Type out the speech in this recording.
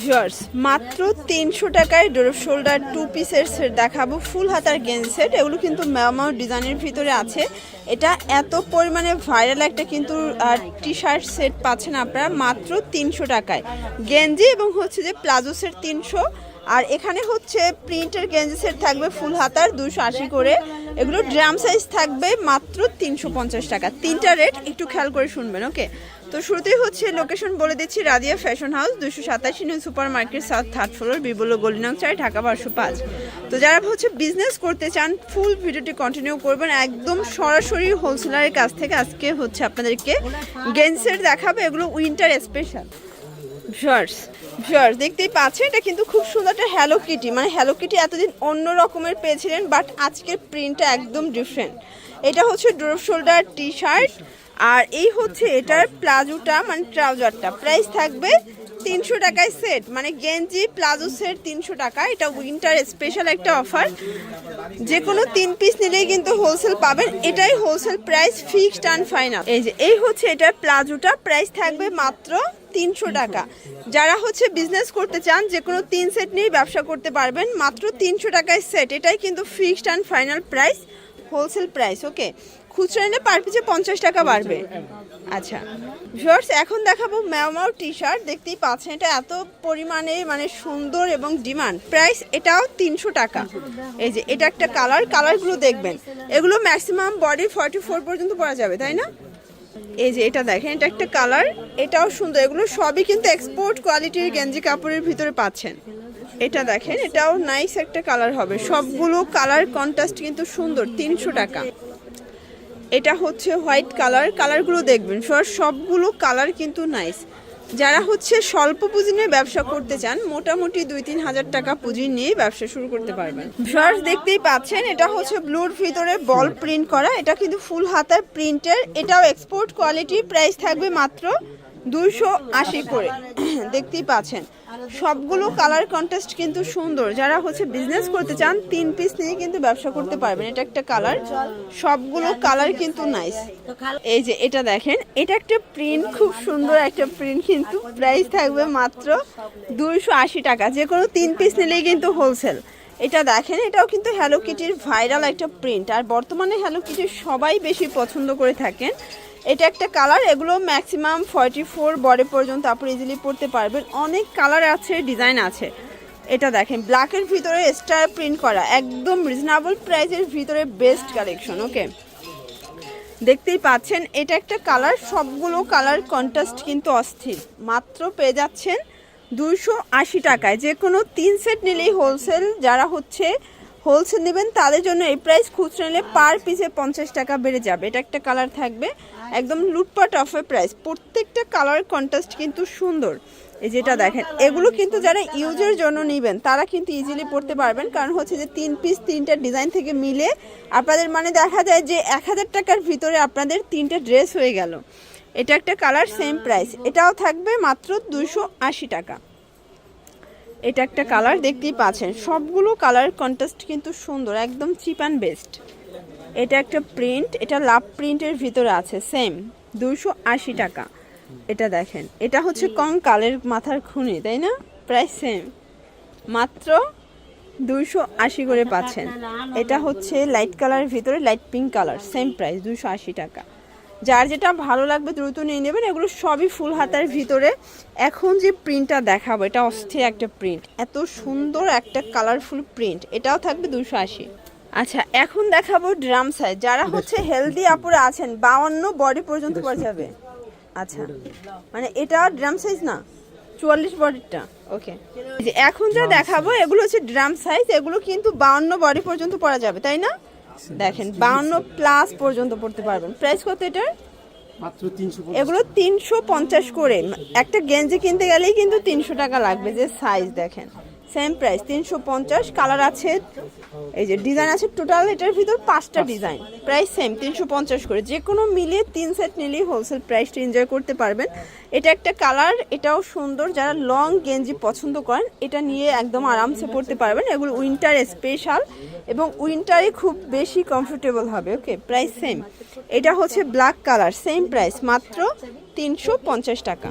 Viewers মাত্র তিনশো টাকায় ডোরফ শোল্ডার টু পিসের সেট দেখাবো। ফুল হাতার গেঞ্জ সেট এগুলো কিন্তু ম্যামাও ডিজাইনের ভিতরে আছে। এটা এত পরিমাণে ভাইরাল একটা কিন্তু টি শার্ট সেট পাচ্ছেন আপনারা মাত্র তিনশো টাকায়। গেঞ্জি এবং হচ্ছে যে প্লাজো সেট তিনশো। আর এখানে হচ্ছে প্রিন্টের গেঞ্জি সেট থাকবে ফুল হাতার দুশো আশি করে। এগুলো ড্রাম সাইজ থাকবে মাত্র তিনশো পঞ্চাশ টাকা। তিনটা রেট একটু খেয়াল করে শুনবেন ওকে তো শুরুতেই হচ্ছে লোকেশন বলে দিচ্ছি রাদিয়া ফ্যাশন হাউস দুশো সাতাশি New Super Market south third floor বিবল গলিনাং চাই, ঢাকা বারোশো পাঁচ। তো যারা হচ্ছে বিজনেস করতে চান ফুল ভিডিওটি কন্টিনিউ করবেন, একদম সরাসরি হোলসেলারের কাছ থেকে আজকে হচ্ছে আপনাদেরকে গেন্সের দেখাবে, এগুলো উইন্টার স্পেশাল ভিউয়ার্স ভিউয়ার্স দেখতেই পাচ্ছেন, এটা কিন্তু খুব সুন্দর একটা হ্যালো কিটি মানে হ্যালো কিটি এতদিন অন্য রকমের পেয়েছিলেন বাট আজকের প্রিন্টটা একদম ডিফারেন্ট এটা হচ্ছে ড্রপ শোল্ডার টি শার্ট আর এই হচ্ছে এটার প্লাজোটা মানে ট্রাউজারটা। প্রাইস থাকবে তিনশো টাকায় সেট মানে গেঞ্জি প্লাজো সেট তিনশো টাকা। এটা উইন্টার স্পেশাল একটা অফার। যে কোনো তিন পিস নিলেই কিন্তু হোলসেল পাবেন। এটাই wholesale price, fixed and final. এই যে, এই হচ্ছে এটার প্লাজোটা। প্রাইস থাকবে মাত্র তিনশো টাকা। যারা হচ্ছে বিজনেস করতে চান যে কোনো তিন সেট নিয়েই ব্যবসা করতে পারবেন, মাত্র তিনশো টাকায় সেট। এটাই কিন্তু fixed and final price, wholesale price okay খুচরা নিলে পার পিছে পঞ্চাশ টাকা বাড়বে। আচ্ছা। ভিউয়ার্স এখন দেখাবো ম্যাওমাও টি শার্ট দেখতেই পাচ্ছেন, এটা এত পরিমাণে মানে সুন্দর এবং ডিমান্ড প্রাইস এটাও তিনশো টাকা। এই যে, এটা একটা কালার কালারগুলো দেখবেন। এগুলো ম্যাক্সিমাম বডি ফর্টি ফোর পর্যন্ত পরা যাবে, তাই না? এই যে, এটা দেখেন, এটা একটা কালার এটাও সুন্দর। এগুলো সবই কিন্তু এক্সপোর্ট কোয়ালিটির গেঞ্জি কাপড়ের ভিতরে পাচ্ছেন। এটা দেখেন, এটাও নাইস একটা কালার হবে। সবগুলো কালার কন্ট্রাস্ট কিন্তু সুন্দর, তিনশো টাকা। এটা হচ্ছে হোয়াইট কালার। কালারগুলো দেখবেন। সর সবগুলো কালার কিন্তু নাইস যারা হচ্ছে স্বল্প পুঁজি নিয়ে ব্যবসা করতে চান, মোটামুটি দুই তিন হাজার টাকা পুঁজি নিয়ে ব্যবসা শুরু করতে পারবেন। শর্টস দেখতেই পাচ্ছেন, এটা হচ্ছে ব্লুর ভিতরে বল প্রিন্ট করা। এটা কিন্তু ফুল হাতার প্রিন্টের এটাও এক্সপোর্ট কোয়ালিটি প্রাইস থাকবে মাত্র দুইশো আশি করে। দেখতেই পাচ্ছেন। সবগুলো কালার কন্টেস্ট কিন্তু সুন্দর। যারা হচ্ছে বিজনেস করতে চান, তিন পিস নিয়ে কিন্তু ব্যবসা করতে পারবেন। এটা একটা কালার সবগুলো কালার কিন্তু নাইস এই যে এটা দেখেন, এটা একটা প্রিন্ট খুব সুন্দর একটা প্রিন্ট কিন্তু। প্রাইস থাকবে মাত্র দুইশো আশি টাকা। যে কোনো তিন পিস নিলেই কিন্তু হোলসেল এটা দেখেন, এটাও কিন্তু হ্যালো কিটির ভাইরাল একটা প্রিন্ট আর বর্তমানে হ্যালো কিটির সবাই বেশি পছন্দ করে থাকেন। এটা একটা কালার, এগুলো ম্যাক্সিমাম ফর্টি ফোর বডি পর্যন্ত আপনি ইজিলি পড়তে পারবেন। অনেক কালার আছে ডিজাইন আছে। এটা দেখেন ব্ল্যাকের ভিতরে স্টার প্রিন্ট করা, একদম রিজনেবল প্রাইসের ভিতরে বেস্ট কালেকশন ওকে দেখতেই পাচ্ছেন, এটা একটা কালার, সবগুলো কালার কন্ট্রাস্ট কিন্তু অস্থির। মাত্র পেয়ে যাচ্ছেন দুইশো আশি টাকায়। যে কোনো তিন সেট নিলেই হোলসেল যারা হচ্ছে হোলসেল নেবেন, তাদের জন্য এই প্রাইস খুচরা নিলে পার পিসে পঞ্চাশ টাকা বেড়ে যাবে। এটা একটা কালার থাকবে, একদম লুটপাট অফার প্রাইস। প্রত্যেকটা কালার কন্ট্রাস্ট কিন্তু সুন্দর। এই যেটা দেখেন, এগুলো কিন্তু যারা ইউজের জন্য নেবেন, তারা কিন্তু ইজিলি পড়তে পারবেন। কারণ হচ্ছে যে তিন পিস তিনটা ডিজাইন থেকে মিলে আপনাদের মানে দেখা যায় যে এক হাজার টাকার ভিতরে আপনাদের তিনটে ড্রেস হয়ে গেল। এটা একটা কালার সেম প্রাইস এটাও থাকবে মাত্র দুশো আশি টাকা। এটা একটা কালার দেখতেই পাচ্ছেন। সবগুলো কালার কন্ট্রাস্ট কিন্তু সুন্দর, একদম চিপ অ্যান্ড বেস্ট। এটা একটা প্রিন্ট, এটা লাভ প্রিন্টের ভিতরে আছে, সেম দুশো আশি টাকা। এটা দেখেন, এটা হচ্ছে কম কালের মাথার খুনি, তাই না? প্রায় সেম। মাত্র দুইশো আশি করে পাচ্ছেন। এটা হচ্ছে লাইট কালারের ভিতরে, light pink colour, same price দুশো আশি টাকা। যার যেটা ভালো লাগবে দ্রুত নিয়ে নেবেন এগুলো সবই ফুল হাতার ভিতরে। এখন যে প্রিন্টটা দেখাবো এটা অস্থির একটা প্রিন্ট এত সুন্দর একটা কালারফুল প্রিন্ট এটাও থাকবে দুশো আশি। আচ্ছা এখন দেখাবো ড্রাম সাইজ যারা হচ্ছে হেলদি আপুরা আছেন বাউন্ন বডি পর্যন্ত পড়ে যাবে আচ্ছা মানে এটা ড্রাম সাইজ না চুয়াল্লিশ বডিটা ওকে এখন যা দেখাবো এগুলো হচ্ছে ড্রাম সাইজ এগুলো কিন্তু বাউন্ন বডি পর্যন্ত পরা যাবে তাই না? দেখেন বাউন্ন প্লাস পর্যন্ত পড়তে পারবেন। প্রাইস কত এটার? এগুলো তিনশো পঞ্চাশ করে। একটা গেঞ্জি কিনতে গেলেই কিন্তু তিনশো টাকা লাগবে যে সাইজ দেখেন। সেম প্রাইস তিনশো পঞ্চাশ কালার আছে এই যে ডিজাইন আছে টোটাল এটার ভিতর পাঁচটা ডিজাইন প্রাইস সেম তিনশো পঞ্চাশ করে। যে কোনো মিলিয়ে তিন সেট নিলেই হোলসেল প্রাইসটা এনজয় করতে পারবেন। এটা একটা কালার এটাও সুন্দর যারা লং গেঞ্জি পছন্দ করেন এটা নিয়ে একদম আরামসে পড়তে পারবেন। এগুলো উইন্টার স্পেশাল এবং উইন্টারে খুব বেশি কমফোর্টেবল হবে ওকে? Price same. এটা হচ্ছে ব্ল্যাক কালার সেম প্রাইস মাত্র তিনশো পঞ্চাশ টাকা।